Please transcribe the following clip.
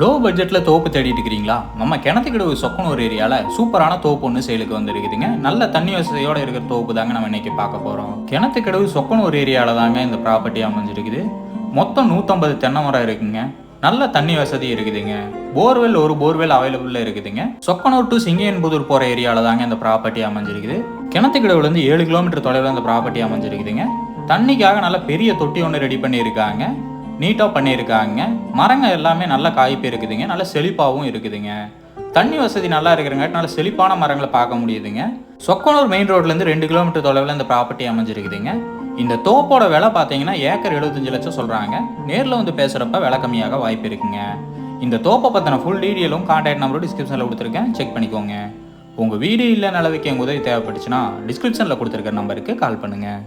Low பட்ஜெட்டில் தோப்பு தேடிட்டு இருக்கிறீங்களா? நம்ம கிணத்துக்கிடவு சொக்கனூர் ஏரியாவில் சூப்பரான தோப்பு ஒன்று செயலுக்கு வந்துருக்குதுங்க. நல்ல தண்ணி வசதியோடு இருக்கிற தோப்பு தாங்க நம்ம இன்னைக்கு பார்க்க போகிறோம் கிணத்துக்கிடவு சொக்கனூர் ஏரியாவில் தாங்க இந்த ப்ராப்பர்ட்டி அமைஞ்சிருக்குது. மொத்தம் நூற்றம்பது தென்னை மரம் இருக்குங்க. நல்ல தண்ணி வசதி இருக்குதுங்க. போர்வெல் ஒரு போர்வெல் அவைலபிளில் இருக்குதுங்க. சொக்கனூர் டு சிங்கையன்புதூர் போகிற ஏரியாவில் தாங்க இந்த ப்ராப்பர்ட்டி அமைஞ்சிருக்குது. கிணத்துக்கிடவுலேருந்து ஏழு கிலோமீட்டர் தொலைவில் இந்த ப்ராப்பர்ட்டி அமைஞ்சிருக்குதுங்க. தண்ணிக்காக நல்ல பெரிய தொட்டி ஒன்று ரெடி பண்ணியிருக்காங்க. நீட்டாக பண்ணியிருக்காங்க. மரங்கள் எல்லாமே நல்ல காய்ப்பு இருக்குதுங்க. நல்ல செழிப்பாகவும் இருக்குதுங்க. தண்ணி வசதி நல்லா இருக்கிறங்காட்டி நல்ல செழிப்பான மரங்களை பார்க்க முடியுதுங்க. சொக்கனூர் மெயின் ரோட்லேருந்து ரெண்டு கிலோமீட்டர் தொலைவில் இந்த ப்ராப்பர்ட்டி அமைஞ்சிருக்குதுங்க. இந்த தோப்போட விலை பார்த்தீங்கன்னா ஏக்கர் எழுபத்தஞ்சு லட்சம் சொல்கிறாங்க நேரில் வந்து பேசுகிறப்ப விலை கம்மியாக வாய்ப்பு இருக்குங்க. இந்த தோப்பை பற்றின ஃபுல் டீடெயிலும் கான்டாக்ட் நம்பரும் டிஸ்கிரிப்ஷனில் கொடுத்துருக்கேன். செக் பண்ணிக்கோங்க. உங்கள் வீடு இல்லை நிலவுக்கு எங்கள் உதவி தேவைப்பட்டுச்சுன்னா டிஸ்கிரிப்ஷனில் கொடுத்துருக்க நம்பருக்கு கால் பண்ணுங்கள்